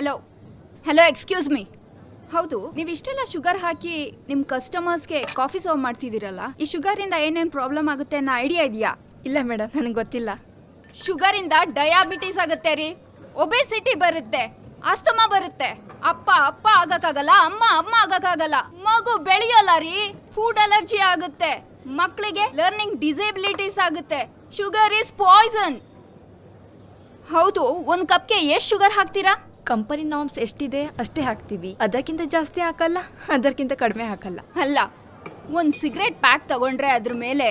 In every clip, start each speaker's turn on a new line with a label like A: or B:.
A: Hello hello excuse me ಹೌದು ನೀವು ಇಷ್ಟೆಲ್ಲ ಶುಗರ್ ಹಾಕಿ ನಿಮ್ಮ ಕಸ್ಟಮರ್ಸ್ಗೆ ಕಾಫಿ ಸರ್ವ್ ಮಾಡ್ತಿದ್ದೀರಲ್ಲ? ಈ ಶುಗರಿಂದ ಏನೇನು ಪ್ರಾಬ್ಲಮ್ ಆಗುತ್ತೆ ಅನ್ನೋ ಐಡಿಯಾ ಇದೆಯಾ?
B: ಇಲ್ಲ ಮೇಡಮ್ ನನಗೆ ಗೊತ್ತಿಲ್ಲ.
A: ಶುಗರಿಂದ ಡಯಾಬಿಟಿಸ್ ಆಗುತ್ತೆ ರೀ. ಒಬೆಸಿಟಿ ಬರುತ್ತೆ. ಅಸ್ತಮಾ ಬರುತ್ತೆ. ಅಪ್ಪ ಅಪ್ಪ ಆಗಕ್ಕಾಗಲ್ಲ ಅಮ್ಮ ಅಮ್ಮ ಆಗಕ್ಕಾಗಲ್ಲ. ಮಗು ಬೆಳೆಯಲ್ಲ ರೀ. ಫುಡ್ ಅಲರ್ಜಿ ಆಗುತ್ತೆ. ಮಕ್ಕಳಿಗೆ ಲರ್ನಿಂಗ್ ಡಿಸೇಬಿಲಿಟೀಸ್ ಆಗುತ್ತೆ. ಶುಗರ್ ಇಸ್ ಪಾಯ್ಸನ್ ಹೌದು ಒಂದು ಕಪ್ಗೆ ಎಷ್ಟು ಶುಗರ್ ಹಾಕ್ತೀರಾ?
B: ಕಂಪನಿ ನಾಮ್ಸ್ ಎಷ್ಟಿದೆ ಅಷ್ಟೇ ಹಾಕ್ತೀವಿ. ಅದಕ್ಕಿಂತ ಜಾಸ್ತಿ ಹಾಕಲ್ಲ ಅದಕ್ಕಿಂತ ಕಡಿಮೆ ಹಾಕಲ್ಲ.
A: ಅಲ್ಲ ಒಂದು ಸಿಗರೆಟ್ ಪ್ಯಾಕ್ ತಗೊಂಡ್ರೆ ಅದ್ರ ಮೇಲೆ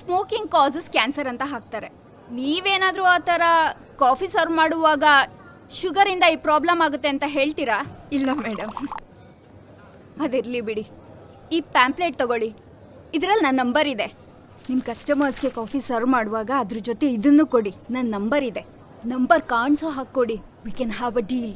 A: ಸ್ಮೋಕಿಂಗ್ ಕಾಸಸ್ ಕ್ಯಾನ್ಸರ್ ಅಂತ ಹಾಕ್ತಾರೆ. ನೀವೇನಾದರೂ ಆ ಥರ ಕಾಫಿ ಸರ್ವ್ ಮಾಡುವಾಗ ಶುಗರಿಂದ ಈ ಪ್ರಾಬ್ಲಮ್ ಆಗುತ್ತೆ ಅಂತ ಹೇಳ್ತೀರಾ?
B: ಇಲ್ಲ ಮೇಡಮ್
A: ಅದಿರಲಿ ಬಿಡಿ. ಈ ಪ್ಯಾಂಪ್ಲೆಟ್ ತಗೊಳ್ಳಿ. ಇದರಲ್ಲಿ ನನ್ನ ನಂಬರ್ ಇದೆ. ನಿಮ್ಮ ಕಸ್ಟಮರ್ಸ್ಗೆ ಕಾಫಿ ಸರ್ವ್ ಮಾಡುವಾಗ ಅದ್ರ ಜೊತೆ ಇದನ್ನು ಕೊಡಿ. ನನ್ನ ನಂಬರ್ ಇದೆ. ನಂಬರ್ ಕಾಣಿಸೋ ಹಾಕ್ಕೊಡಿ we can have a deal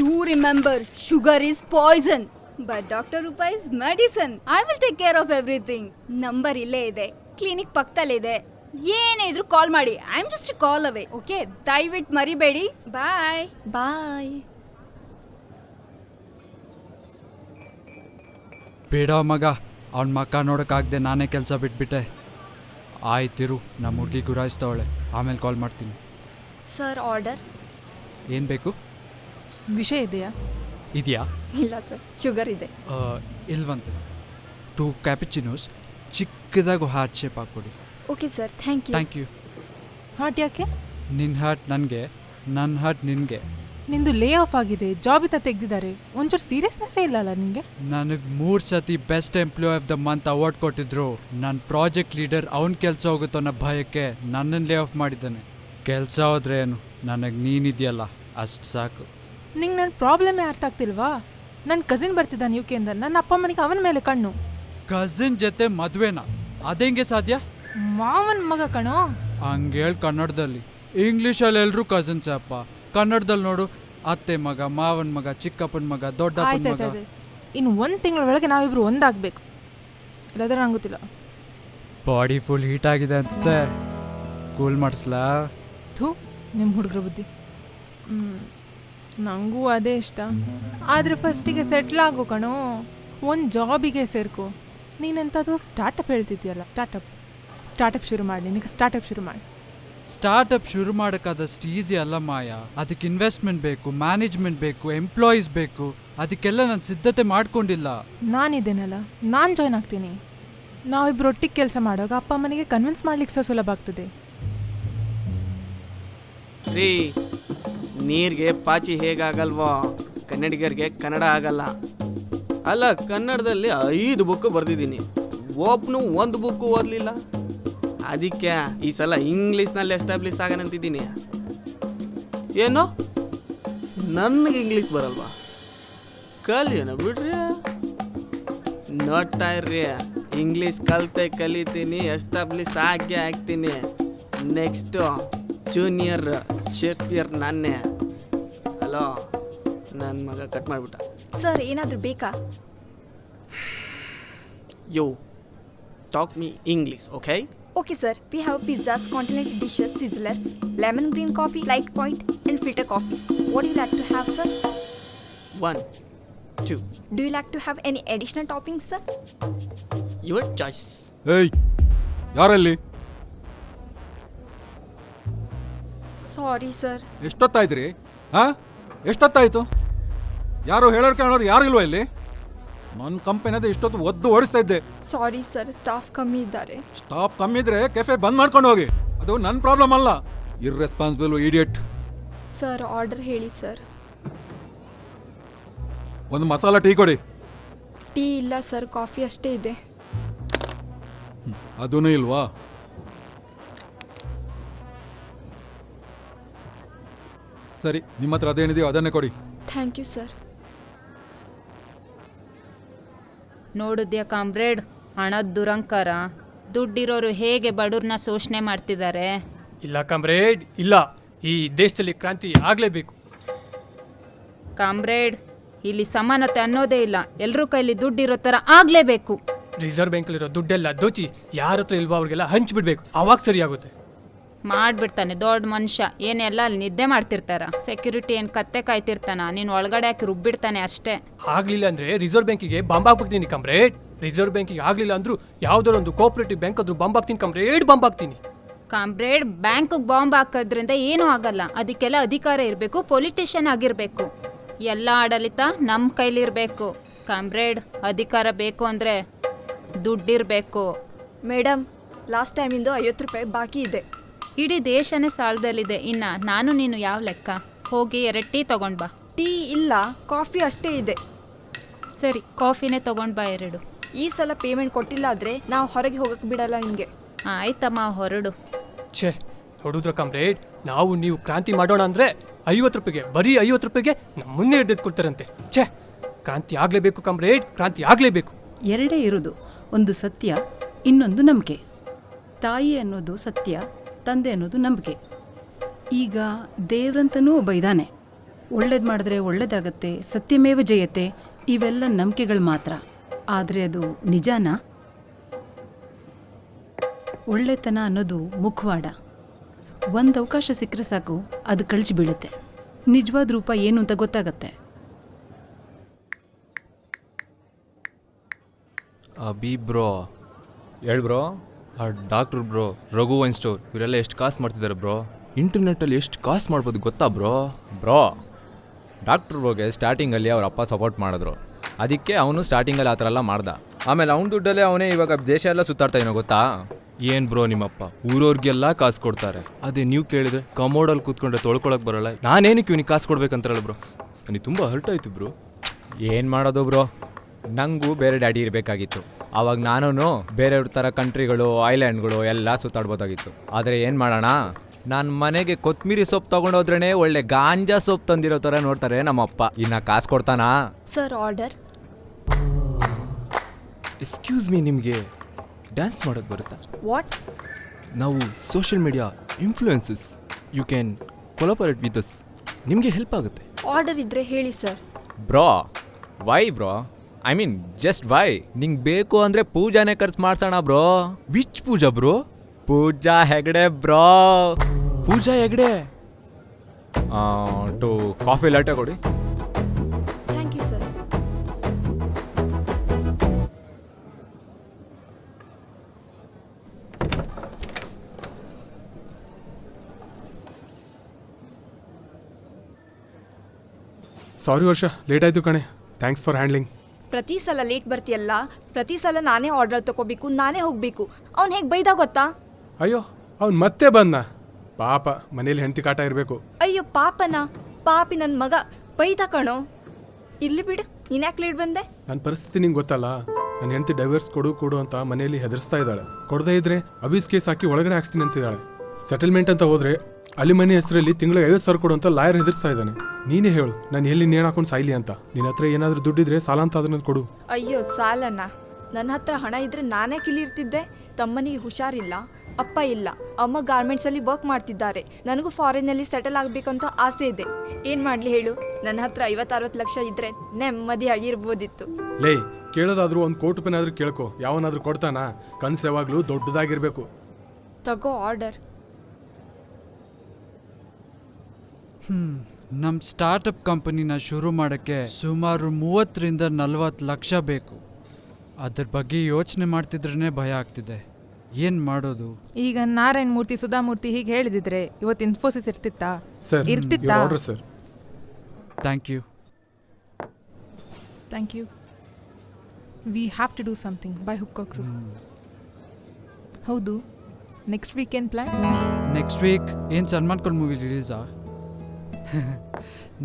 A: to remember sugar is poison but doctor Roopa is medicine I will take care of everything number ಇಲ್ಲೇ ಇದೆ. ಕ್ಲಿನಿಕ್ ಪಕ್ಕದಲ್ಲಿದೆ ಏನೇ ಇದ್ರು ಕಾಲ್ ಮಾಡಿ. I am just call away okay ದಯವಿಟ್ಟು ಮರಿಬೇಡಿ. ಬಾಯ್
B: ಬಾಯ್
C: ಬೇಡ ಮಗ ಅವ್ನ ಮಕ್ಕ ನೋಡೋಕ್ಕಾಗದೆ ನಾನೇ ಕೆಲಸ ಬಿಟ್ಬಿಟ್ಟೆ. ಆಯ್ತಿರು ನಮ್ಮ ಹುಡುಗಿ ಗುರಾಯಿಸ್ತವಳೆ. ಆಮೇಲೆ ಕಾಲ್ ಮಾಡ್ತೀನಿ.
B: Sir order?
C: ಏನು ಬೇಕು?
D: ವಿಷಯ ಇದೆಯಾ?
C: ಇದೆಯಾ?
B: ಇಲ್ಲ ಸರ್ ಶುಗರ್ ಇದೆ.
C: ಇಲ್ವಂತೆ. ಟೂ ಕ್ಯಾಪಿಚಿನೋಸ್ ಚಿಕ್ಕದಾಗಿ heart shape ಹಾಕ್ಕೊಡಿ.
B: Okay sir thank you.
C: Thank you.
D: Hot ಯಾಕೆ?
C: ನಿನ್ನ ಹಾರ್ಟ್ ನನಗೆ ನನ್ನ ಹಾರ್ಟ್ ನಿನಗೆ.
D: ನಿಂದು ಲೇ ಆಫ್ ಆಗಿದೆ ಜಾಬ್ ಇತ್ತ ತೆಗ್ದಿದ್ದಾರೆ. ಒಂಚೂರು ಸೀರಿಯಸ್ನೆಸ್ಸೇ ಇಲ್ಲಲ್ಲ ನಿಮಗೆ
C: ನನಗೆ ಮೂರು ಸತಿ best employee of the month award ಕೊಟ್ಟಿದ್ರು. ನನ್ನ ಪ್ರಾಜೆಕ್ಟ್ ಲೀಡರ್ ಅವ್ನ ಕೆಲಸ ಹೋಗುತ್ತೋ ಅನ್ನೋ ಭಯಕ್ಕೆ ನನ್ನನ್ನು ಲೇ ಆಫ್ ಮಾಡಿದ್ದಾನೆ. ಕೆಲಸ ಹೋದ್ರೆ ಏನು? ನನಗೆ ನೀನಿದೆಯಲ್ಲ ಅಷ್ಟು ಸಾಕು.
D: ನಿಂಗೆ ನನ್ನ ಪ್ರಾಬ್ಲಮ್ಮೇ ಅರ್ಥ ಆಗ್ತಿಲ್ವಾ? ನನ್ನ ಕಸಿನ್ ಬರ್ತಿದ್ದಾನೆ ಯು ಕೆಯಿಂದ ನನ್ನ ಅಪ್ಪ ಅಮ್ಮನಿಗೆ ಅವನ ಮೇಲೆ ಕಣ್ಣು.
C: ಕಸಿನ್ ಜೊತೆ ಮದುವೆನಾ? ಅದೆಂಗೆ ಸಾಧ್ಯ?
D: ಮಾವನ ಮಗ ಕಣೋ.
C: ಹಂಗೇಳಿ ಕನ್ನಡದಲ್ಲಿ. ಇಂಗ್ಲೀಷಲ್ಲಿ ಎಲ್ಲರೂ ಕಸಿನ್ಸ್ ಅಪ್ಪ. ಕನ್ನಡದಲ್ಲಿ ನೋಡು ಅತ್ತೆ ಮಗ ಮಾವನ ಮಗ ಚಿಕ್ಕಪ್ಪನ ಮಗ ದೊಡ್ಡ ಮಗ.
D: ಆಯ್ತಾಯ್ತದೆ ಇನ್ನು ಒಂದು ತಿಂಗಳ ಒಳಗೆ ನಾವಿಬ್ರು ಒಂದಾಗಬೇಕು. ಇಲ್ಲದ್ರೆ ನಂಗೆ ಗೊತ್ತಿಲ್ಲ.
C: ಬಾಡಿ ಫುಲ್ ಹೀಟ್ ಆಗಿದೆ ಅನ್ಸುತ್ತೆ. ಕೂಲ್ ಮಾಡಿಸ್ಲಾ?
D: ಥೂ ನಿಮ್ಮ ಹುಡುಗರ ಬುದ್ಧಿ. ಹ್ಮ್. ನಂಗೂ ಅದೇ ಇಷ್ಟ. ಆದರೆ ಫಸ್ಟಿಗೆ ಸೆಟ್ಲ್ ಆಗು ಕಣೋ. ಒಂದು ಜಾಬಿಗೆ ಸೇರ್ಕೊ. ನೀನೆಂಥದ್ದು ಸ್ಟಾರ್ಟಪ್ ಹೇಳ್ತಿದ್ಯಲ್ಲ ಸ್ಟಾರ್ಟಪ್ ಸ್ಟಾರ್ಟಪ್ ಶುರು ಮಾಡಿ ನಿನಗೆ ಸ್ಟಾರ್ಟಪ್ ಶುರು ಮಾಡಿ.
C: ಸ್ಟಾರ್ಟಪ್ ಶುರು ಮಾಡೋಕ್ಕಾದಷ್ಟು ಈಸಿ ಅಲ್ಲ ಮಾಯ. ಅದಕ್ಕೆ ಇನ್ವೆಸ್ಟ್ಮೆಂಟ್ ಬೇಕು ಮ್ಯಾನೇಜ್ಮೆಂಟ್ ಬೇಕು ಎಂಪ್ಲಾಯೀಸ್ ಬೇಕು. ಅದಕ್ಕೆಲ್ಲ ನಾನು ಸಿದ್ಧತೆ ಮಾಡ್ಕೊಂಡಿಲ್ಲ.
D: ನಾನಿದ್ದೇನಲ್ಲ ನಾನು ಜಾಯ್ನ್ ಆಗ್ತೀನಿ. ನಾವಿಬ್ರು ಒಟ್ಟಿಗೆ ಕೆಲಸ ಮಾಡುವಾಗ ಅಪ್ಪ ಅಮ್ಮನಿಗೆ ಕನ್ವಿನ್ಸ್ ಮಾಡ್ಲಿಕ್ಕೆ ಸಹ ಸುಲಭ ಆಗ್ತದೆ.
E: ರೀ, ನೀರಿಗೆ ಪಾಚಿ ಹೇಗಾಗಲ್ವೋ? ಕನ್ನಡಿಗರಿಗೆ ಕನ್ನಡ ಆಗಲ್ಲ. ಅಲ್ಲ, ಕನ್ನಡದಲ್ಲಿ ಐದು ಬುಕ್ ಬರೆದಿದ್ದೀನಿ. ಒಬ್ನು ಒಂದು ಬುಕ್ಕು ಓದಲಿಲ್ಲ. ಅದಕ್ಕೆ ಈ ಸಲ ಇಂಗ್ಲೀಷ್ನಲ್ಲಿ ಎಸ್ಟಾಬ್ಲಿಷ್ ಆಗನಂತಿದ್ದೀನಿ. ಏನು? ನನಗೆ ಇಂಗ್ಲೀಷ್ ಬರಲ್ವಾ? ಕಲಿಯೋಣ ಬಿಡ್ರಿ. ನೋಡ್ತಾ ಇರ್ರಿ ಇಂಗ್ಲೀಷ್ ಕಲಿತೆ ಕಲಿತೀನಿ ಎಸ್ಟಾಬ್ಲಿಷ್ ಆಗೇ ಆಗ್ತೀನಿ. ನೆಕ್ಸ್ಟು ಜೂನಿಯರ್ ಶೇಕ್ಸ್ಪಿಯರ್ ನಾನೇ. ಹಲೋ ನನ್ನ ಮಗ ಕಟ್ ಮಾಡಿಬಿಟ್ಟ.
B: ಸರ್ ಏನಾದರೂ ಬೇಕಾ?
E: Yo talk me English okay
B: okay sir we have pizzas continental dishes sizzlers lemon green coffee light point and filter coffee what you like to have sir
E: one two
B: do you like to have any additional toppings sir
E: your choice
F: ಏಯ್ ಯಾರಲ್ಲಿ?
B: Sorry sir.
F: ಎಷ್ಟೊತ್ತಾಯ್ತ್ರಿ ಹಾ? ಎಷ್ಟೊತ್ತಾಯ್ತು? ಯಾರು ಹೇಳೋರು ಕೇಳೋರು ಯಾರು ಇಲ್ವಾ ಇಲ್ಲಿ? ನನ್ನ ಕಂಪನಿದ ಇಷ್ಟೊತ್ತು ಒದ್ದು ಓಡಿಸ್ತಾ ಇದ್ದೆ.
B: Sorry sir. ಸ್ಟಾಫ್ ಕಮ್ಮಿ ಇದ್ದಾರೆ.
F: ಸ್ಟಾಫ್ ಕಮ್ಮಿ ಇದ್ರೆ ಕೆಫೆ ಬಂದ್ ಮಾಡ್ಕೊಂಡು ಹೋಗಿ. ಅದು ನನ್ನ ಪ್ರಾಬ್ಲಮ್ ಅಲ್ಲ. ಇರ್ರೆಸ್ಪಾನ್ಸಿಬಲ್ ಇಡಿಯಟ್
B: ಸರ್ ಆರ್ಡರ್ ಹೇಳಿ ಸರ್.
F: ಒಂದು ಮಸಾಲ ಟೀ ಕೊಡಿ.
B: ಟೀ ಇಲ್ಲ ಸರ್. ಕಾಫಿ ಅಷ್ಟೇ ಇದೆ.
F: ಅದೂ ಇಲ್ವಾ? ಸರಿ ನಿಮ್ಮ ಹತ್ರ ಅದೇನಿದೆಯೋ ಅದನ್ನೇ ಕೊಡಿ.
B: Thank you sir.
G: ನೋಡಿದ್ಯಾ ಕಾಮ್ರೇಡ್? ಹಣದ ದುರಂಕಾರ. ದುಡ್ಡಿರೋರು ಹೇಗೆ ಬಡವ್ರನ್ನ ಶೋಷಣೆ ಮಾಡ್ತಿದ್ದಾರೆ?
H: ಇಲ್ಲ ಕಾಮ್ರೇಡ್ ಇಲ್ಲ. ಈ ದೇಶದಲ್ಲಿ ಕ್ರಾಂತಿ ಆಗಲೇಬೇಕು.
G: ಕಾಮ್ರೇಡ್ ಇಲ್ಲಿ ಸಮಾನತೆ ಅನ್ನೋದೇ ಇಲ್ಲ. ಎಲ್ಲರೂ ಕೈಲಿ ದುಡ್ಡಿರೋ ಥರ ಆಗಲೇಬೇಕು.
H: ರಿಸರ್ವ್ ಬ್ಯಾಂಕಲ್ಲಿರೋ ದುಡ್ಡೆಲ್ಲ ದೋಚಿ ಯಾರ ಹತ್ರ ಇಲ್ವೋ ಅವ್ರಿಗೆಲ್ಲ ಹಂಚ್ಬಿಡ್ಬೇಕು. ಅವಾಗ ಸರಿ ಆಗುತ್ತೆ
G: ಮಾಡ್ಬಿಡ್ತಾನೆ ದೊಡ್ಡ ಮನುಷ್ಯ. ಏನೆಲ್ಲ ಅಲ್ಲಿ ನಿದ್ದೆ ಮಾಡ್ತಿರ್ತಾರ. ಸೆಕ್ಯೂರಿಟಿ ಏನು ಕತ್ತೆ ಕಾಯ್ತಿರ್ತಾನ ನೀನು ಒಳಗಡೆ ಹಾಕಿ ರುಬ್ಬಿಡ್ತಾನೆ ಅಷ್ಟೇ.
H: ಆಗ್ಲಿಲ್ಲ ಅಂದ್ರೆ ರಿಸರ್ವ್ ಬ್ಯಾಂಕಿಗೆ ಬಾಂಬ್ ಹಾಕ್ಬಿಡ್ತೀನಿ ಕಮ್ರೇಡ್ ರಿಸರ್ವ್ ಬ್ಯಾಂಕಿಗೆ ಆಗ್ಲಿಲ್ಲ ಅಂದ್ರು ಯಾವ್ದಾರ ಒಂದು ಕೋಆಪರೇಟಿವ್ ಬ್ಯಾಂಕ್ ಆದ್ರೂ ಬಾಂಬ್ ಹಾಕ್ತೀನಿ ಕಮ್ರೇಡ್ ಬಾಂಬ್ ಹಾಕ್ತೀನಿ.
G: ಕಾಮ್ರೇಡ್ ಬ್ಯಾಂಕ್ಗೆ ಬಾಂಬ್ ಹಾಕೋದ್ರಿಂದ ಏನೂ ಆಗಲ್ಲ. ಅದಕ್ಕೆಲ್ಲ ಅಧಿಕಾರ ಇರಬೇಕು ಪೊಲಿಟಿಷಿಯನ್ ಆಗಿರಬೇಕು. ಎಲ್ಲ ಆಡಳಿತ ನಮ್ಮ ಕೈಲಿರಬೇಕು ಕಾಮ್ರೇಡ್ ಅಧಿಕಾರ ಬೇಕು ಅಂದರೆ ದುಡ್ಡಿರಬೇಕು.
B: ಮೇಡಮ್ ಲಾಸ್ಟ್ ಟೈಮಿಂದು ಐವತ್ತು ರೂಪಾಯಿ ಬಾಕಿ ಇದೆ.
G: ಇಡೀ ದೇಶನೇ ಸಾಲದಲ್ಲಿದೆ. ಇನ್ನ ನಾನು ನೀನು ಯಾವ ಲೆಕ್ಕ? ಹೋಗಿ ಎರಡು ಟೀ ತಗೊಂಡ್ ಬಾ.
B: ಟೀ ಇಲ್ಲ ಕಾಫಿ ಅಷ್ಟೇ ಇದೆ.
G: ಸರಿ ಕಾಫಿನೇ ತಗೊಂಡ್ ಬಾ ಎರಡು.
B: ಈ ಸಲ ಪೇಮೆಂಟ್ ಕೊಟ್ಟಿಲ್ಲ ಆದರೆ ನಾವು ಹೊರಗೆ ಹೋಗಕ್ಕೆ ಬಿಡಲ್ಲ ನಿಮಗೆ.
G: ಆಯ್ತಮ್ಮ ಹೊರಡು.
H: ಛೇ ಹೊಡುದ್ರ ಕಮ್ರೇಡ್? ನಾವು ನೀವು ಕ್ರಾಂತಿ ಮಾಡೋಣ ಅಂದ್ರೆ ಐವತ್ತು ರೂಪಾಯಿಗೆ ಬರೀ ಐವತ್ತು ರೂಪಾಯಿಗೆ ನಮ್ಮನ್ನೇ ಹಿಡ್ದಿಟ್ಕೊಳ್ತಾರಂತೆ. ಛೇ ಕ್ರಾಂತಿ ಆಗ್ಲೇಬೇಕು ಕಮ್ರೇಡ್ ಕ್ರಾಂತಿ ಆಗ್ಲೇಬೇಕು.
I: ಎರಡೇ ಇರೋದು ಒಂದು ಸತ್ಯ ಇನ್ನೊಂದು ನಂಬಿಕೆ. ತಾಯಿ ಅನ್ನೋದು ಸತ್ಯ ತಂದೆ ಅನ್ನೋದು ನಂಬಿಕೆ. ಈಗ ದೇವ್ರಂತನೂ ಒಬ್ಬ ಇದ್ದಾನೆ ಒಳ್ಳೇದು ಮಾಡಿದ್ರೆ ಒಳ್ಳೇದಾಗತ್ತೆ, ಸತ್ಯಮೇವ ಜಯತೆ ಇವೆಲ್ಲ ನಂಬಿಕೆಗಳು ಮಾತ್ರ. ಆದರೆ ಅದು ನಿಜಾನ? ಒಳ್ಳೆತನ ಅನ್ನೋದು ಮುಖವಾಡ. ಒಂದು ಅವಕಾಶ ಸಿಕ್ಕರೆ ಸಾಕು, ಅದು ಕಳಚಿ ಬೀಳುತ್ತೆ. ನಿಜವಾದ ರೂಪ ಏನು ಅಂತ ಗೊತ್ತಾಗತ್ತೆ.
J: ಅಬಿ ಬ್ರೋ.
K: ಹೇಳ್ ಬ್ರೋ.
J: ಆ doctor bro Raghu wine store ಇವರೆಲ್ಲ ಎಷ್ಟು ಕಾಸು ಮಾಡ್ತಿದ್ದಾರೆ ಬ್ರೋ? ಇಂಟರ್ನೆಟ್ಟಲ್ಲಿ ಎಷ್ಟು ಕಾಸು ಮಾಡ್ಬೋದು ಗೊತ್ತಾ ಬ್ರೋ?
K: ಬ್ರೋ ಡಾಕ್ಟರ್ ಬ್ರೋಗೆ ಸ್ಟಾರ್ಟಿಂಗಲ್ಲಿ ಅವ್ರ ಅಪ್ಪ ಸಪೋರ್ಟ್ ಮಾಡಿದ್ರು. ಅದಕ್ಕೆ ಅವನು ಸ್ಟಾರ್ಟಿಂಗಲ್ಲಿ ಆ ಥರ ಎಲ್ಲ ಮಾಡ್ದ. ಆಮೇಲೆ ಅವ್ನ ದುಡ್ಡಲ್ಲೇ ಅವನೇ ಇವಾಗ ದೇಶ ಎಲ್ಲ ಸುತ್ತಾಡ್ತಾ ಏನೋ ಗೊತ್ತಾ?
J: ಏನು ಬ್ರೋ ನಿಮ್ಮಪ್ಪ? ಊರವ್ರಿಗೆಲ್ಲ ಕಾಸು ಕೊಡ್ತಾರೆ. ಅದೇ ನೀವು ಕೇಳಿದ್ರೆ ಕಮೋಡಲ್ಲಿ ಕೂತ್ಕೊಂಡ್ರೆ ತೊಳ್ಕೊಳಕ್ಕೆ ಬರೋಲ್ಲ. ನಾನೇನಕ್ಕೆ ಇವನಿಗೆ ಕಾಸು ಕೊಡ್ಬೇಕಂತಾರಲ್ಲ ಬ್ರೋ? ನನಗೆ ತುಂಬ ಹರ್ಟ್ ಆಯ್ತು ಬ್ರೋ.
K: ಏನು ಮಾಡೋದು ಬ್ರೋ? ನನಗೂ ಬೇರೆ ಡ್ಯಾಡಿ ಇರಬೇಕಾಗಿತ್ತು. ಆವಾಗ ನಾನು ಬೇರೆಯವ್ರ ಥರ ಕಂಟ್ರಿಗಳು ಐಲ್ಯಾಂಡ್ಗಳು ಎಲ್ಲ ಸುತ್ತಾಡ್ಬೋದಾಗಿತ್ತು. ಆದರೆ ಏನು ಮಾಡೋಣ? ನಾನು ಮನೆಗೆ ಕೊತ್ಮಿರಿ ಸೊಪ್ಪು ತೊಗೊಂಡೋದ್ರೇ ಒಳ್ಳೆ ಗಾಂಜಾ ಸೊಪ್ಪು ತಂದಿರೋ ಥರ ನೋಡ್ತಾರೆ ನಮ್ಮಪ್ಪ. ಇನ್ನು ಕಾಸು ಕೊಡ್ತಾನಾ?
B: Sir order.
J: ಎಕ್ಸ್ಕ್ಯೂಸ್ ಮೀ ನಿಮಗೆ. ಡ್ಯಾನ್ಸ್ ಮಾಡೋಕ್ಕೆ ಬರುತ್ತಾ?
B: ವಾಟ್?
J: ನಾವು social media influencers. You can collaborate with us. ನಿಮಗೆ ಹೆಲ್ಪ್ ಆಗುತ್ತೆ.
B: ಆರ್ಡರ್ ಇದ್ರೆ ಹೇಳಿ sir.
K: Bro why bro? I mean just why ನಿಂಗೆ ಬೇಕು ಅಂದ್ರೆ ಪೂಜಾನೆ ಖರ್ಚು ಮಾಡ್ಸೋಣ bro.
J: Which Pooja bro?
K: Pooja Hegde bro.
J: Pooja Hegde?
K: Two coffee latte ಕೊಡಿ.
B: Thank you sir
L: sorry Varsha late ಆಯಿತು ಕಣೆ. ಥ್ಯಾಂಕ್ಸ್ ಫಾರ್ ಹ್ಯಾಂಡ್ಲಿಂಗ್
B: ಪ್ರತಿ ಸಲ ಲೇಟ್ ಬರ್ತೀಯಲ್ಲ ಪ್ರತಿ ಸಲ ನಾನೇ ಆರ್ಡರ್ ತಗೋಬೇಕು ನಾನೇ ಹೋಗಬೇಕು. ಅವ್ನು ಹೇಗೆ ಬೈದ ಗೊತ್ತಾ?
L: ಅಯ್ಯೋ ಅವ್ನು ಮತ್ತೆ ಬಂದ. ಪಾಪ ಮನೇಲಿ ಹೆಂಡತಿ ಕಾಟ ಇರಬೇಕು.
B: ಅಯ್ಯೋ ಪಾಪನ? ಪಾಪಿ ನನ್ನ ಮಗ ಬೈದ ಕಣೋ. ಇಲ್ಲಿ ಬಿಡು ನೀನ್ಯಾಕೆ ಲೇಟ್ ಬಂದೆ?
L: ನನ್ನ ಪರಿಸ್ಥಿತಿ ನಿಂಗೆ ಗೊತ್ತಲ್ಲ? ನನ್ನ ಹೆಂಡತಿ ಡೈವರ್ಸ್ ಕೊಡು ಕೊಡು ಅಂತ ಮನೆಯಲ್ಲಿ ಹೆದರ್ಸ್ತಾ ಇದ್ದಾಳೆ. ಕೊಡದೇ ಇದ್ರೆ ಅಬೀಸ್ ಕೇಸ್ ಹಾಕಿ ಒಳಗಡೆ ಹಾಕ್ಸ್ತೀನಿ ಅಂತಿದ್ದಾಳೆ. ಸೆಟಲ್ಮೆಂಟ್ ಅಂತ ಹೋದ್ರೆ ಅಲ್ಲಿ ಮನೆ ಹೆಸರಲ್ಲಿ ತಿಂಗಳಿಗೆ ಐವತ್ತು ಸಾವಿರ ಕೊಡು ಅಂತ ಲಾಯರ್ ಹೆದರ್ಸ್ತಾ ಇದ್ದಾನೆ. ನೀನೇ ಹೇಳು ನಾನು ಎಲ್ಲಿ ನೇಣು ಹಾಕೊಂಡು ಸಾಯ್ಲಿ ಅಂತ. ನಿನ್ನ ಹತ್ರ ಏನಾದರೂ ದುಡ್ಡಿದ್ರೆ ಸಾಲ ಅಂತ ಅದನ್ನ ಕೊಡು.
B: ಅಯ್ಯೋ ಸಾಲನ? ನನ್ನ ಹತ್ರ ಹಣ ಇದ್ರೆ ನಾನೇ ಕಿಲಿರ್ತಿದ್ದೆ. ತಮ್ಮನಿಗೆ ಹುಷಾರಿಲ್ಲ ಅಪ್ಪ ಇಲ್ಲ. ಅಮ್ಮ ಗಾರ್ಮೆಂಟ್ಸಲ್ಲಿ ವರ್ಕ್ ಮಾಡ್ತಿದ್ದಾರೆ. ನನಗೂ ಫಾರಿನಲ್ಲಿ ಸೆಟಲ್ ಆಗಬೇಕಂತ ಆಸೆ ಇದೆ. ಏನು ಮಾಡಲಿ ಹೇಳು? ನನ್ನ ಹತ್ರ ಐವತ್ತರವತ್ತು ಲಕ್ಷ ಇದ್ರೆ ನೆಮ್ಮದಿಯಾಗಿರ್ಬೋದಿತ್ತು.
L: ಲೇ ಕೇಳೋದಾದ್ರೂ ಒಂದು ಕೋಟ್ ರೂಪಾಯಿನಾದ್ರೂ ಕೇಳ್ಕೊ. ಯಾವನಾದ್ರೂ ಕೊಡ್ತಾನಾ? ಕನ್ಸು ಯಾವಾಗಲೂ ದೊಡ್ಡದಾಗಿರ್ಬೇಕು.
B: ತಗೋ ಆರ್ಡರ್
C: ನಮ್ಮ ಸ್ಟಾರ್ಟಪ್ ಕಂಪನಿನ ಶುರು ಮಾಡೋಕ್ಕೆ ಸುಮಾರು ಮೂವತ್ತರಿಂದ ನಲವತ್ತು ಲಕ್ಷ ಬೇಕು. ಅದ್ರ ಬಗ್ಗೆ ಯೋಚನೆ ಮಾಡ್ತಿದ್ರೇ ಭಯ ಆಗ್ತಿದೆ. ಏನು ಮಾಡೋದು?
D: ಈಗ ನಾರಾಯಣ ಮೂರ್ತಿ ಸುಧಾಮೂರ್ತಿ ಹೀಗೆ ಹೇಳಿದಿದ್ರೆ ಇವತ್ತು ಇನ್ಫೋಸಿಸ್ ಇರ್ತಿತ್ತಾ?
L: Sir
D: ಇರ್ತಿತ್ತಾ?
L: Order sir
C: thank you
D: thank you we have to do something by ಹುಕ್ಕೋಕ್ರು ಹೌದು. Next week weekend plan
C: next week ಏನು ಸಲ್ಮಾನ್ ಖಾನ್ ಮೂವಿ ರಿಲೀಸಾ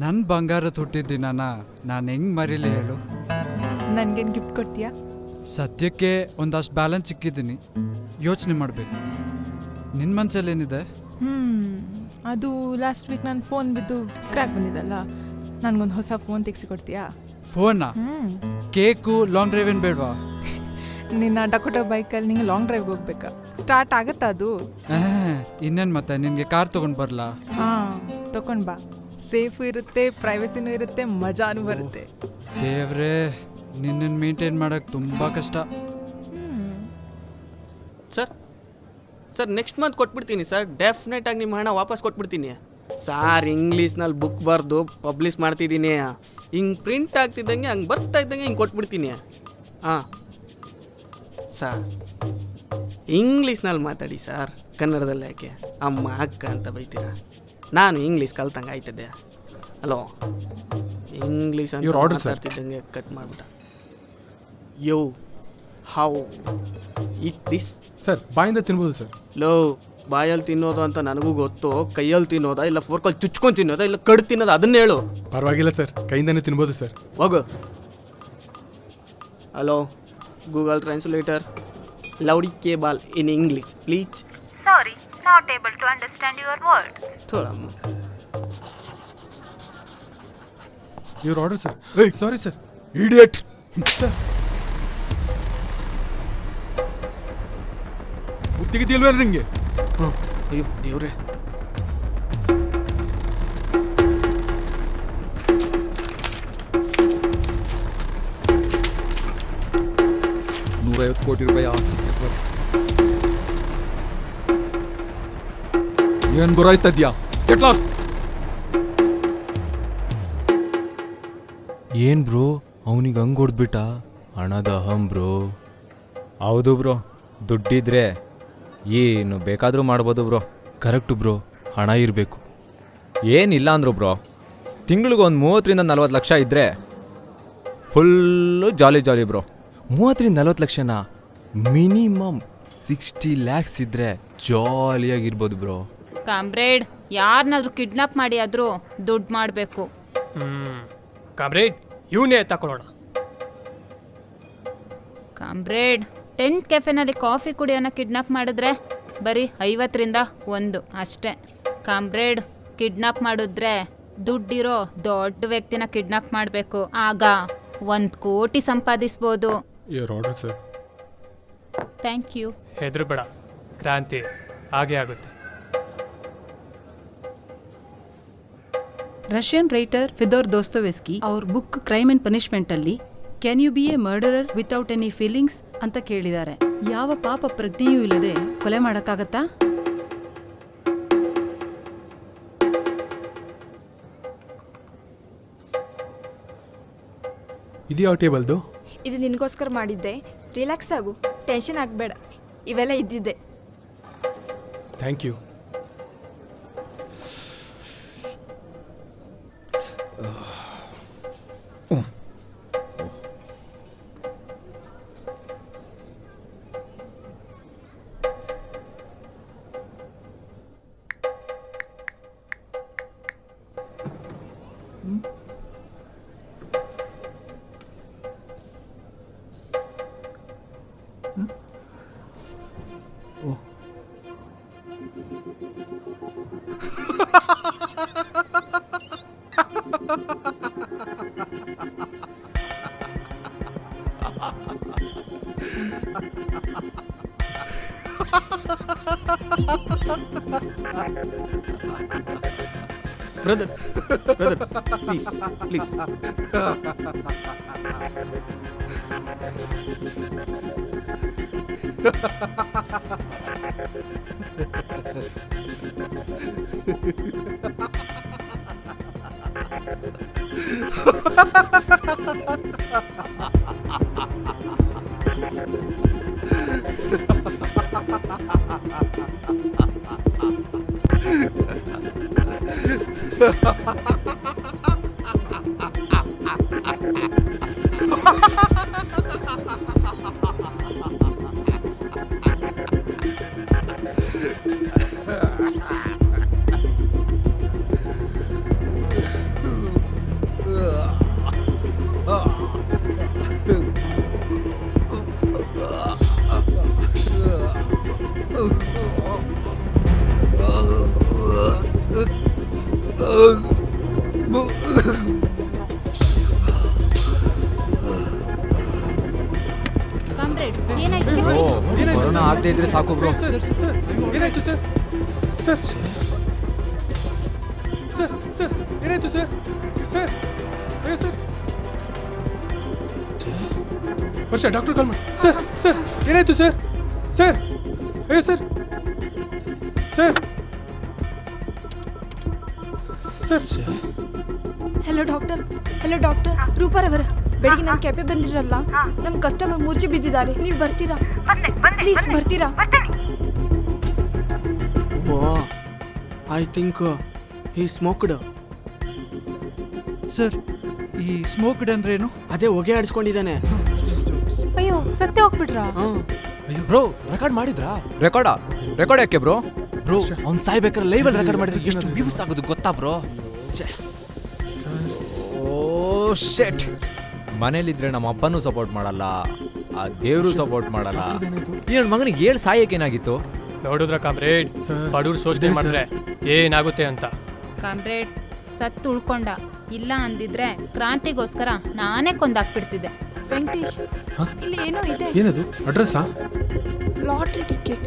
C: ನನ್ನ ಬಂಗಾರ ಹುಟ್ಟಿದ ದಿನನ ನಾನು ಹೆಂಗೆ ಮರೀಲಿ ಹೇಳು.
D: ನನ್ಗೇನು ಗಿಫ್ಟ್ ಕೊಡ್ತೀಯಾ?
C: ಸದ್ಯಕ್ಕೆ ಒಂದಷ್ಟು ಬ್ಯಾಲೆನ್ಸ್ ಸಿಕ್ಕಿದ್ದೀನಿ. ಯೋಚನೆ ಮಾಡಬೇಕು. ನಿನ್ನ ಮನಸ್ಸಲ್ಲಿ ಏನಿದೆ?
D: ಹ್ಞೂ ಅದು ಲಾಸ್ಟ್ ವೀಕ್ ನನ್ನ ಫೋನ್ ಬಿದ್ದು ಕ್ರ್ಯಾಕ್ ಬಂದಿದ್ದಲ್ಲ ನನಗೊಂದು ಹೊಸ ಫೋನ್ ತೆಗ್ಸಿ ಕೊಡ್ತೀಯಾ
C: ಫೋನಾ ಕೇಕು ಲಾಂಗ್ ಡ್ರೈವ್ ಏನು ಬೇಡವಾ?
D: ನಿನ್ನ ಡಕೋಟೋ ಬೈಕಲ್ಲಿ ನಿಂಗೆ ಲಾಂಗ್ ಡ್ರೈವ್ಗೆ ಹೋಗ್ಬೇಕಾ? ಸ್ಟಾರ್ಟ್ ಆಗತ್ತಾ ಅದು?
C: ಇನ್ನೇನು ಮತ್ತೆ? ನಿನಗೆ ಕಾರ್ ತೊಗೊಂಡು ಬರಲಾ?
D: ಹಾಂ ತಗೊಂಡ್ ಬಾ. ಸೇಫು ಇರುತ್ತೆ ಪ್ರೈವಸಿನೂ ಇರುತ್ತೆ ಮಜಾನು ಬರುತ್ತೆ.
C: ದೇವ್ರೇ ನಿನ್ನನ್ನು ಮೇಂಟೈನ್ ಮಾಡೋಕ್ಕೆ ತುಂಬ ಕಷ್ಟ.
E: ಸರ್ ಸರ್ ನೆಕ್ಸ್ಟ್ ಮಂತ್ ಕೊಟ್ಬಿಡ್ತೀನಿ ಸರ್. ಡೆಫಿನೆಟ್ ಆಗಿ ನಿಮ್ಮ ಹಣ ವಾಪಸ್ ಕೊಟ್ಬಿಡ್ತೀನಿ. ಸಾರ್ ಇಂಗ್ಲೀಷ್ನಲ್ಲಿ ಬುಕ್ ಬರೆದು ಪಬ್ಲಿಷ್ ಮಾಡ್ತಿದ್ದೀನಿ. ಹಿಂಗೆ ಪ್ರಿಂಟ್ ಆಗ್ತಿದ್ದಂಗೆ ಹಂಗೆ ಬರ್ತಾ ಇದ್ದಂಗೆ ಹಿಂಗೆ ಕೊಟ್ಬಿಡ್ತೀನಿ. ಹಾಂ. ಸರ್ ಇಂಗ್ಲೀಷ್ನಲ್ಲಿ ಮಾತಾಡಿ ಸರ್. ಕನ್ನಡದಲ್ಲಿ ಯಾಕೆ? ಅಮ್ಮ ಅಕ್ಕ ಅಂತ ಬೈತೀರಾ? ನಾನು ಇಂಗ್ಲೀಷ್ ಕಲ್ತಂಗೆ ಆಯ್ತದೆ. ಹಲೋ ಇಂಗ್ಲೀಷ್ ಅಂತ
L: Your order, sir.
E: ಮಾತಾಡ್ತಿದ್ದಂಗೆ ಕಟ್ ಮಾಡ್ಬಿಟ್ಟ. Yo how it this
L: sir ಬಾಯಿಂದ ತಿನ್ಬೋದು ಸರ್
E: ಲೋ ಬಾಯಲ್ಲಿ ತಿನ್ನೋದು ಅಂತ ನನಗೂ ಗೊತ್ತು ಕೈಯಲ್ಲಿ ತಿನ್ನೋದಾ ಇಲ್ಲ ಫೋರ್ಕಲ್ಲಿ ಚುಚ್ಕೊಂಡು ತಿನ್ನೋದಾ ಇಲ್ಲ ಕಡ್ ತಿನ್ನೋದು ಅದನ್ನ ಹೇಳು.
L: ಪರವಾಗಿಲ್ಲ ಸರ್ ಕೈಯಿಂದನೇ ತಿನ್ಬೋದು ಸರ್
E: ಹೋಗು. Hello Google translator ಲೌಡಿ ಕೇಬಾಲ್ in English please
G: sorry not able to understand your word
E: ಥೋड़ा
L: ಇವ್ರ order sir sorry sir
F: idiot
L: sir
F: ಬುದ್ಧಿಗಿದ್ದಿಲ್ವೇ ನಿಂಗೆ
E: ಅಯ್ಯೋ ದೇವ್ರೆ
F: ನೂರೈವತ್ತು ಕೋಟಿ ರೂಪಾಯಿ ಆಸ್ತಿ ಏನ್ ಗುರಾಯ್ತಾ ಇದ್ಯಾ? ಎಟ್ಲಾ
J: ಏನು ಬ್ರೋ? ಅವನಿಗೆ ಹಂಗ್ ಹೊಡ್ಬಿಟ್ಟ ಹಣದ ಅಹಂ ಬ್ರೋ.
K: ಹೌದು ಬ್ರೋ. ದುಡ್ಡಿದ್ರೆ ಏನು ಬೇಕಾದರೂ ಮಾಡ್ಬೋದು ಬ್ರೋ.
J: Correct bro. ಹಣ ಇರಬೇಕು.
K: ಏನಿಲ್ಲ ಅಂದ್ರು ಬ್ರೋ. ತಿಂಗಳಿಗೊಂದು ಒಂದು ಮೂವತ್ತರಿಂದ ನಲ್ವತ್ತು ಲಕ್ಷ ಇದ್ದರೆ ಫುಲ್ಲು ಜಾಲಿ ಜಾಲಿ ಬ್ರೋ.
J: ಮೂವತ್ತರಿಂದ ನಲ್ವತ್ತು ಲಕ್ಷನಾ? ಮಿನಿಮಮ್ ಸಿಕ್ಸ್ಟಿ ಲ್ಯಾಕ್ಸ್ ಇದ್ದರೆ ಜಾಲಿಯಾಗಿರ್ಬೋದು ಬ್ರೋ.
G: ಕಾಮ್ರೇಡ್ ಯಾರನ್ನಾದ್ರೂ ಕಿಡ್ನಾಪ್ ಮಾಡಿ ಆದ್ರೂ ದುಡ್ಡು ಮಾಡಬೇಕು.
H: ಹ್ಞೂ ಕಾಮ್ರೇಡ್ ಇವನೇ ತಕೊಳ್ಳೋಣ
G: ಕಾಮ್ರೇಡ್ ಟೆಂಟ್ ಕೆಫೆನಲ್ಲಿ ಕಾಫಿ ಕುಡಿಯೋನ ಕಿಡ್ನಾಪ್ ಮಾಡಿದ್ರೆ ಬರೀ ಐವತ್ತರಿಂದ ಒಂದು ಅಷ್ಟೇ. ಕಾಮ್ರೇಡ್ ಕಿಡ್ನಾಪ್ ಮಾಡಿದ್ರೆ ದುಡ್ಡಿರೋ ದೊಡ್ಡ ವ್ಯಕ್ತಿನ ಕಿಡ್ನಾಪ್ ಮಾಡಬೇಕು. ಆಗ ಒಂದು ಕೋಟಿ ಸಂಪಾದಿಸ್ಬೋದು.
L: ಇವ್ರ ಆರ್ಡರ್ ಸರ್
G: ಥ್ಯಾಂಕ್ ಯು
H: ಹೆದ್ರು ಬೇಡ ಕ್ರಾಂತಿ ಹಾಗೆ ಆಗುತ್ತೆ.
I: ರಷ್ಯನ್ ರೈಟರ್ ಫಿದೋರ್ ದೋಸ್ತೋವೆಸ್ಕಿ ಅವ್ರ ಬುಕ್ ಕ್ರೈಮ್ ಅಂಡ್ ಪನಿಷ್ಮೆಂಟ್ ಅಲ್ಲಿ can you be a murderer without any feelings ಅಂತ ಕೇಳಿದ್ದಾರೆ. ಯಾವ ಪಾಪ ಪ್ರಜ್ಞೆಯೂ ಇಲ್ಲದೆ ಕೊಲೆ ಮಾಡೋಕ್ಕಾಗತ್ತಾ?
L: ಇದು ಯಾವ ಟೇಬಲ್ದು?
B: ಇದು ನಿನಗೋಸ್ಕರ ಮಾಡಿದ್ದೆ. ರಿಲ್ಯಾಕ್ಸ್ ಆಗು. ಟೆನ್ಷನ್ ಆಗಬೇಡ. ಇವೆಲ್ಲ ಇದ್ದಿದ್ದೆ.
L: Thank you. Uhum.
E: Brother brother please please
G: comrade ಏನಾಯ್ತು
K: ಕೊರೋನಾ ಆಗದೆ ಇದ್ರೆ ಸಾಕು ಬ್ರೋ
L: ಸರ್ ಸರ್ ಏನಾಯ್ತು ಸರ್? ಸರ್ ಸರ್ ಸರ್ ಏನಾಯ್ತು ಸರ್? ಸರ್ ಅಯ್ಯೋ ಸರ್? ವರ್ಷ ಡಾಕ್ಟರ್ ಕಾಲ್ ಮಾಡಿ. ಸರ್ ಸರ್ ಏನಾಯ್ತು ಸರ್? ಸರ್ ಅಯ್ಯೋ sir? Sir sir.
B: Hello doctor hello doctor ರೂಪಾರವರ ಬೆಳಿಗ್ಗೆ ನಮ್ಮ ಕೆಪೆ ಬಂದಿರಲ್ಲ ನಮ್ಮ ಕಸ್ಟಮರ್ ಮೂರ್ಛೆ ಬಿದ್ದಿದ್ದಾರೆ. ನೀವು ಬರ್ತೀರಾ? ಪ್ಲೀಸ್ ಬರ್ತೀರಾ?
E: ವಾ ಐ ಥಿಂಕ್ ಈ ಸ್ಮೋಕ್ಡ್
C: ಸರ್ ಈ ಸ್ಮೋಕ್ಡ್ ಅಂದ್ರೆ ಏನು?
E: ಅದೇ ಹೊಗೆ ಆಡಿಸ್ಕೊಂಡಿದ್ದಾನೆ.
D: ಅಯ್ಯೋ ಸತ್ಯ ಹೋಗ್ಬಿಟ್ರಾ?
E: ಹಾಂ.
J: ಬ್ರೋ ರೆಕಾರ್ಡ್ ಮಾಡಿದ್ರಾ?
K: ರೆಕಾರ್ಡಾ ರೆಕಾರ್ಡ್ ಯಾಕೆ ಬ್ರೋ
J: ಬ್ರೋ ಅವ್ನ್ ಸಾಯ್ಬೇಕಾದ್ರೆ ಲೈವಲ್ಲಿ ರೆಕಾರ್ಡ್ ಮಾಡಿದ್ರೆ ಎಷ್ಟು ವ್ಯೂಸ್ ಆಗೋದು ಗೊತ್ತಾ ಬ್ರೋ?
K: ಓ ಶೆಟ್ ಮನೇಲಿದ್ರೆ ನಮ್ಮ ಅಪ್ಪನೂ ಸಪೋರ್ಟ್ ಮಾಡಲ್ಲ ಆ ದೇವರು ಸಪೋರ್ಟ್ ಮಾಡಲ್ಲ. ಈ ನನ್ನ ಮಗನಿಗೆ ಏಳು ಸಾಯಕ್ಕೇನಾಗಿತ್ತು
H: ನೋಡಿದ್ರ ಕಾಮ್ರೇಡ್? ಬಡವ್ರು ಶೋಷಣೆ. ಮಾಡಿದ್ರೆ ಏನಾಗುತ್ತೆ ಅಂತ.
G: ಕಾಮ್ರೇಡ್ ಸತ್ತು ಉಳ್ಕೊಂಡ. ಇಲ್ಲ ಅಂದಿದ್ರೆ ಕ್ರಾಂತಿಗೋಸ್ಕರ ನಾನೇ ಕೊಂದಾಕ್ಬಿಡ್ತಿದ್ದೆ.
B: ವೆಂಕಟೇಶ್ ಇಲ್ಲಿ ಏನೋ ಇದೆ.
L: ಏನದು? ಅಡ್ರೆಸ್ಸಾ?
B: Lottery ticket.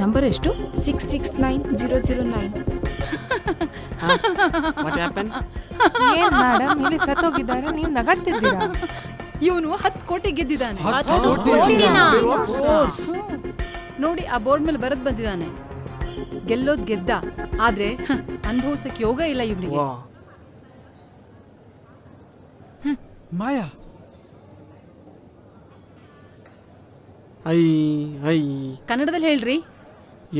I: ನಂಬರ್ ಎಷ್ಟು?
B: Six six nine zero zero nine
E: what happen
D: ಏನ್ ಮೇಡಮ್ ಇಲ್ಲಿ ಸತ್ತೋಗಿದ್ದಾರೆ ನೀವು ನಗಾಡ್ತಿದ್ದೀರಾ?
I: ಇವನು ಹತ್ತು ಕೋಟಿ ಗೆದ್ದಿದ್ದಾನೆ.
G: ಹತ್ತು ಕೋಟಿನಾ?
I: ನೋಡಿ ಆ ಬೋರ್ಡ್ ಮೇಲೆ ಬರೆದ್ ಬಂದಿದ್ದಾನೆ. ಗೆಲ್ಲೋದ್ ಗೆದ್ದ. ಆದ್ರೆ ಹ, ಅನುಭವಿಸಕ್ ಯೋಗ ಇಲ್ಲ ಇವನಿಗೆ.
E: ವಾ
C: ಮಾಯಾ.
E: ಐ ಐ
I: ಕನ್ನಡದಲ್ಲಿ ಹೇಳ್ರಿ.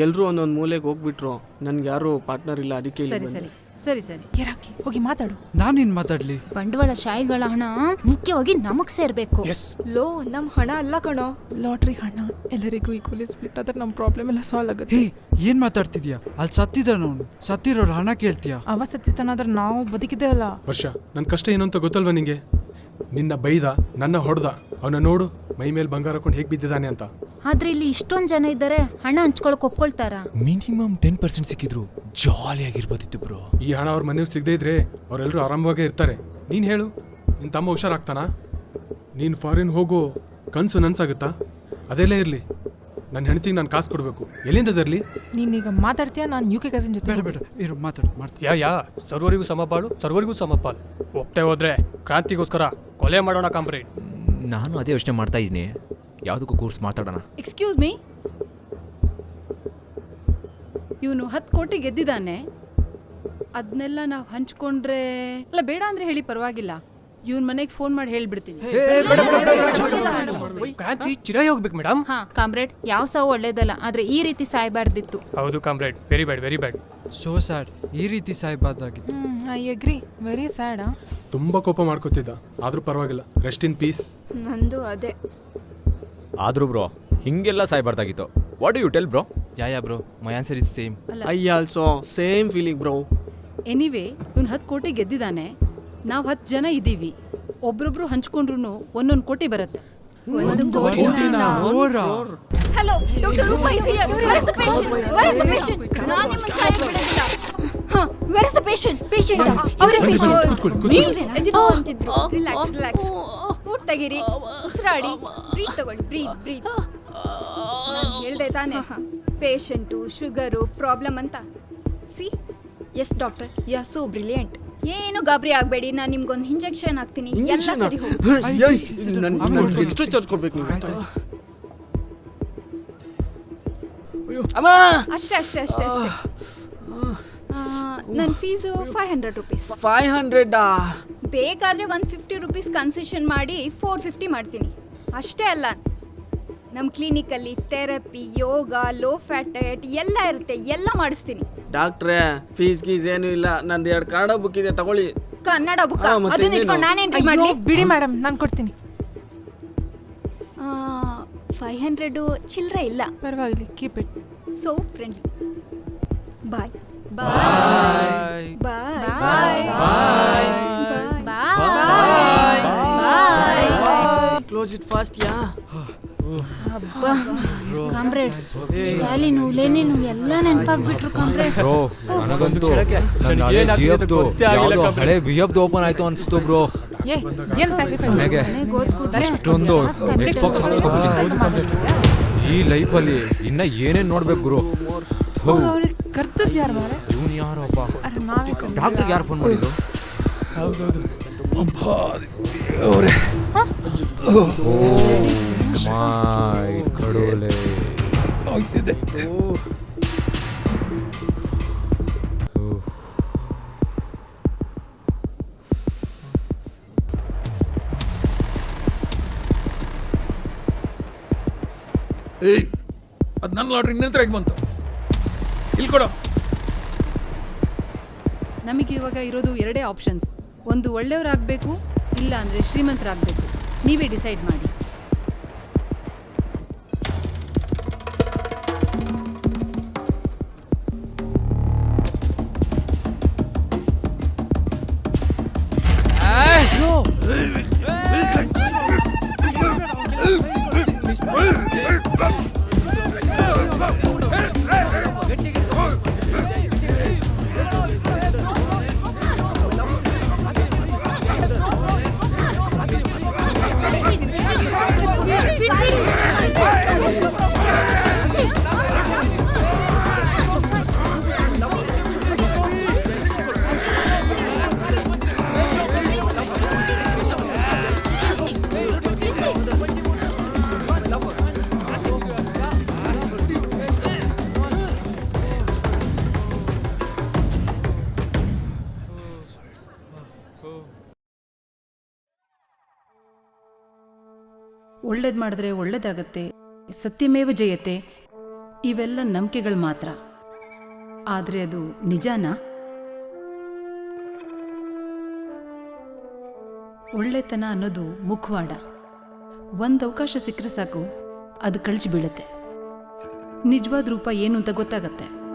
E: ಎಲ್ಲರೂ ಒಂದೊಂದು ಮೂಲೆಗೆ ಹೋಗ್ಬಿಟ್ರು. ನನ್ಗೆ ಯಾರು ಪಾರ್ಟ್ನರ್ ಇಲ್ಲ ಅದಕ್ಕೆ ಇಲ್ಲಿ
I: ಸರಿ
E: ಬಂದೆ.
I: ಸರಿ ಸರಿ ಸರಿ.
D: ಏರಾಕಿ ಹೋಗಿ ಮಾತಾಡು.
C: ನಾನೇನ್ ಮಾತಾಡ್ಲಿ?
G: ಬಂಡವಾಳ ಶಾಹಿಗಳ ಹಣ ಮುಖ್ಯವಾಗಿ ನಮಗ್ ಸೇರ್ಬೇಕು.
B: ಲೋ ನಮ್ ಹಣ ಅಲ್ಲ ಕಣೋ.
D: ಲಾಟ್ರಿ ಹಣ. ಎಲ್ಲರಿಗೂ ಈಕ್ವಲಿ ಸ್ಪ್ಲಿಟ್ ಆದ್ರೆ ನಮ್ಮ ಪ್ರಾಬ್ಲಮ್ ಎಲ್ಲ ಸಾಲ್ವ್ ಆಗುತ್ತೆ.
C: ಹೇ ಏನ್ ಮಾತಾಡ್ತಿದ್ಯಾ? ಅಲ್ಲಿ ಸತ್ತಿದ್ದಾನವನು ಸತ್ತಿರೋರು ಹಣ ಕೇಳ್ತೀಯಾ?
D: ಅವ ಸತ್ತಿತನಾದ್ರೆ ನಾವು ಬದುಕಿದ್ದೇವಲ್ಲ
L: ವರ್ಷ ನನ್ ಕಷ್ಟ ಏನು ಅಂತ ಗೊತ್ತಲ್ವಾ ನಿಂಗೆ? ನಿನ್ನ ಬೈದ ನನ್ನ ಹೊಡೆದ ಅವನ ನೋಡು ಮೈ ಮೇಲೆ ಬಂಗಾರ ಹಾಕೊಂಡು ಹೇಗೆ ಬಿದ್ದಿದ್ದಾನೆ ಅಂತ.
G: ಆದ್ರೆ ಇಲ್ಲಿ ಇಷ್ಟೊಂದು ಜನ ಇದ್ದಾರೆ ಹಣ ಹಂಚ್ಕೊಳಕ್ ಒಪ್ಕೊಳ್ತಾರ?
J: ಮಿನಿಮಮ್ ಟೆನ್ ಪರ್ಸೆಂಟ್ ಸಿಕ್ಕಿದ್ರು ಜಾಲಿಯಾಗಿರ್ಬೋದಿತ್ತು ಬ್ರೋ.
L: ಈ ಹಣ ಅವ್ರ ಮನೆಯವ್ರು ಸಿಗದೇ ಇದ್ರೆ ಅವರೆಲ್ಲರೂ ಆರಾಮವಾಗೇ ಇರ್ತಾರೆ. ನೀನು ಹೇಳು ನಿನ್ನ ತಮ್ಮ ಹುಷಾರಾಗ್ತಾನಾ? ನೀನು ಫಾರಿನ್ ಹೋಗೋ ಕನಸು ನನ್ಸಾಗುತ್ತಾ? ಅದೆಲ್ಲ ಇರಲಿ. ನನ್ನ ಹೆಂಡತಿ ನಾನು ಕಾಸು ಕೊಡಬೇಕು. ಎಲ್ಲಿಂದ ತರಲಿ?
D: ನೀನೀಗ ಮಾತಾಡ್ತೀಯಾ? ನಾನು ಯು ಕೆ ಕಸಿನ್ ಜೊತೆ
C: ಬೇಡ ಬೇಡ. ಇರು ಮಾತಾಡ್ ಮಾಡ್ತೀನಿ
H: ಯಾ ಯಾ. ಸರ್ವರಿಗೂ ಸಮಪಾಲು ಸರ್ವರಿಗೂ ಸಮಪಾಲು ಒಪ್ತೆ ಹೋದ್ರೆ ಕ್ರಾಂತಿಗೋಸ್ಕರ ಕೊಲೆ ಮಾಡೋಣ ಕಾಮ್ರೇಡ್
K: ನಾನು ಅದೇ ಯೋಚನೆ ಮಾಡ್ತಾ ಇದ್ದೀನಿ. ಯಾವುದಕ್ಕೂ ಕೋರ್ಸ್ ಮಾತಾಡೋಣ.
I: ಎಕ್ಸ್ಕ್ಯೂಸ್ ಮೀ ಇವನು ಹತ್ತು ಕೋಟಿ ಗೆದ್ದಿದ್ದಾನೆ. ಅದನ್ನೆಲ್ಲ ನಾವು ಹಂಚ್ಕೊಂಡ್ರೆ ಅಲ್ಲ ಬೇಡ ಅಂದರೆ ಹೇಳಿ ಪರವಾಗಿಲ್ಲ. ಇವನ್ ಮನೆಗೆ ಫೋನ್ ಮಾಡಿ ಹೇಳ್ಬಿಡ್ತೀನಿ.
H: ಕ್ರಾಂತಿ ಚಿರಾಯಿ ಹೋಗ್ಬೇಕು ಮೇಡಮ್.
G: ಹಾ ಕಾಮ್ರೇಡ್ ಯಾವ ಸಾವು ಒಳ್ಳೇದಲ್ಲ ಆದ್ರೆ ಈ ರೀತಿ ಸಾಯ್ಬಾರ್ದಿತ್ತು.
H: ಹೌದು comrade very bad very bad
C: so sad ಈ ರೀತಿ ಸಾಯ್ಬಾರ್ದಾಗಿತ್ತು.
D: Hmm I agree very sad
L: ತುಂಬಾ ಕೋಪ ಮಾಡ್ಕೋತಿದ್ದ. ಆದ್ರೂ ಪರವಾಗಿಲ್ಲ. ರೆಸ್ಟ್ ಇನ್ ಪೀಸ್
B: ನಂದು ಅದೇ.
K: ಆದ್ರೂ ಬ್ರೋ ಹಿಂಗೆಲ್ಲ ಸಾಯ್ಬಾರ್ದಾಗಿತ್ತು. What you tell bro?
J: Yeah yeah bro. My answer is same
E: I also same feeling bro.
I: Anyway ಇವ್ನು ಹತ್ತು ಕೋಟಿ ಗೆದ್ದಿದ್ದಾನೆ. ನಾವು ಹತ್ತು ಜನ ಇದ್ದೀವಿ. ಒಬ್ರೊಬ್ರು ಹಂಚ್ಕೊಂಡ್ರು ಒಂದೊಂದು ಕೋಟಿ ಬರುತ್ತೆ.
C: Vora
A: hello doctor Rupa is here where is the patient where is the patient ನಾನು ನಿಮ್ಮನ್ನ ಸಾಯಕ್ ಬಿಡೋದಿಲ್ಲ. ಹಾ where is the patient patient ಅವರೇ ಪೇಷಂಟ್ ಅಂತಿದ್ರು. ರಿಲ್ಯಾಕ್ಸ್ ರಿಲ್ಯಾಕ್ಸ್ ಊಟ ತೆಗೀರಿ ಉಸಿರಾಡಿ. ಬ್ರೀತ್ ತಗೊಳ್ಳಿ ಬ್ರೀತ್ ಬ್ರೀತ್ ಹೇಳ್ದೆ ತಾನೆ. ಪೇಷಂಟು ಶುಗರು ಪ್ರಾಬ್ಲಮ್ ಅಂತ. C
B: S doctor you are so brilliant
A: ಏನು ಗಾಬರಿ ಆಗಬೇಡಿ ನಾನು ನಿಮ್ಗೊಂದು ಇಂಜೆಕ್ಷನ್ ಹಾಕ್ತೀನಿ. ಎಲ್ಲ ಸರಿ ಹೋಗುತ್ತೆ
E: ನನ್ಗೆ ಎಕ್ಸ್ಟ್ರಾ ಚಾರ್ಜ್ ಕೊಡ್ಬೇಕು ನೀವು ಅಮ್ಮ!
A: ಅಷ್ಟೇ ಅಷ್ಟೇ ಅಷ್ಟೇ ಅಷ್ಟೇ. ನನ್ನ fees five hundred rupees
E: five hundred
A: ಬೇಕಾದರೆ ಒನ್ ಫಿಫ್ಟಿ ರುಪೀಸ್ ಕನ್ಸೆಷನ್ ಮಾಡಿ ಫೋರ್ ಫಿಫ್ಟಿ ಮಾಡ್ತೀನಿ. ಅಷ್ಟೇ ಅಲ್ಲ. ನಮ್ಮ ಕ್ಲಿನಿಕಲ್ಲಿ therapy yoga low fat diet ಎಲ್ಲ ಇರುತ್ತೆ. ಎಲ್ಲ ಮಾಡಿಸ್ತೀನಿ.
E: ಡಾಕ್ಟ್ರೇ ಫೀಸ್ ಗೀಸ್ ಏನು ಇಲ್ಲ ನಂದು ಎರಡು ಕನ್ನಡ ಬುಕ್ ಇದೆ ತಗೊಳ್ಳಿ
A: ಕನ್ನಡ ಬುಕ್
E: ಮತ್ತೆ
A: ಅದನ್ನ? ಇಟ್ಕೊಂಡು ಮಾಡಲಿ
D: ಬಿಡಿ ಮೇಡಮ್ ನಾನು ಕೊಡ್ತೀನಿ
A: ಫೈವ್ ಹಂಡ್ರೆಡು ಚಿಲ್ಲರೆ ಇಲ್ಲ
D: ಪರವಾಗಿಲ್ಲ keep it
A: so friendly bye bye bye bye bye
E: close it fast yeah
G: comrade. Stalin Lenin ಎಲ್ಲ ನೆನಪಾಗ್ಬಿಟ್ರು ಕಾಮ್ರೇಡ್.
K: ಬ್ರೋ ನನಗಂತೂ
H: ಕ್ಷಣಕ್ಕೆ
K: ನನ್ನ
H: ನನಗೆ
K: ಹಳೆ
H: ಏನಾಗ್ತಿದೆ
K: ಜಿ
H: ಅಂತ ಗೊತ್ತೇ ಆಗಿಲ್ಲ
K: ಯಾವ್ದೋ ಹಳೆ ಬಿ ಎಫ್ದು ಓಪನ್ ಆಯ್ತು ಅನ್ಸ್ತು ಬ್ರೋ.
D: ಏ ಏನು ಸ್ಯಾಕ್ರಿಫೈಸ್
K: ಎಕ್ಸ್ಬಾಕ್ಸ್ ಈ ಲೈಫಲ್ಲಿ ಇನ್ನ ಏನೇನ್ ನೋಡ್ಬೇಕು ಗುರು?
D: ಕರ್ತದ್ ಯಾರು ಮಾರೆ?
K: ಇವನು ಯಾರಪ್ಪ
D: ಅರೆ ನಾವೇ
K: ಡಾಕ್ಟರ್ಗೆ ಯಾರು ಫೋನ್ ಮಾಡಿದ್ದು? ಮಾಯ್ ಕಡೋಲೆ ಹೋಗ್ತಿದ್ದೆ oh,
F: ಏಯ್ ಅದು ನನ್ನ ಲಾಟ್ರಿ ಇನ್ನಂತರ ಹೇಗೆ ಬಂತು? ಇಲ್ಲಿ ಕೊಡೋ.
I: ನಮಗೆ ಇವಾಗ ಇರೋದು ಎರಡೇ ಆಪ್ಷನ್ಸ್ ಒಂದು ಒಳ್ಳೆಯವರಾಗಬೇಕು ಇಲ್ಲ ಅಂದರೆ ಶ್ರೀಮಂತರಾಗಬೇಕು. ನೀವೇ ಡಿಸೈಡ್ ಮಾಡಿ. ಒಳ್ಳೇದು ಮಾಡಿದ್ರೆ ಒಳ್ಳೇದಾಗತ್ತೆ, ಸತ್ಯಮೇವ ಜಯತೆ ಇವೆಲ್ಲ ನಂಬಿಕೆಗಳು ಮಾತ್ರ. ಆದರೆ ಅದು ನಿಜಾನಾ? ಒಳ್ಳೆತನ ಅನ್ನೋದು ಮುಖವಾಡ. ಒಂದು ಅವಕಾಶ ಸಿಕ್ಕರೆ ಸಾಕು, ಅದು ಕಳಿಸಿ ಬೀಳುತ್ತೆ. ನಿಜವಾದ ರೂಪ ಏನು ಅಂತ ಗೊತ್ತಾಗತ್ತೆ.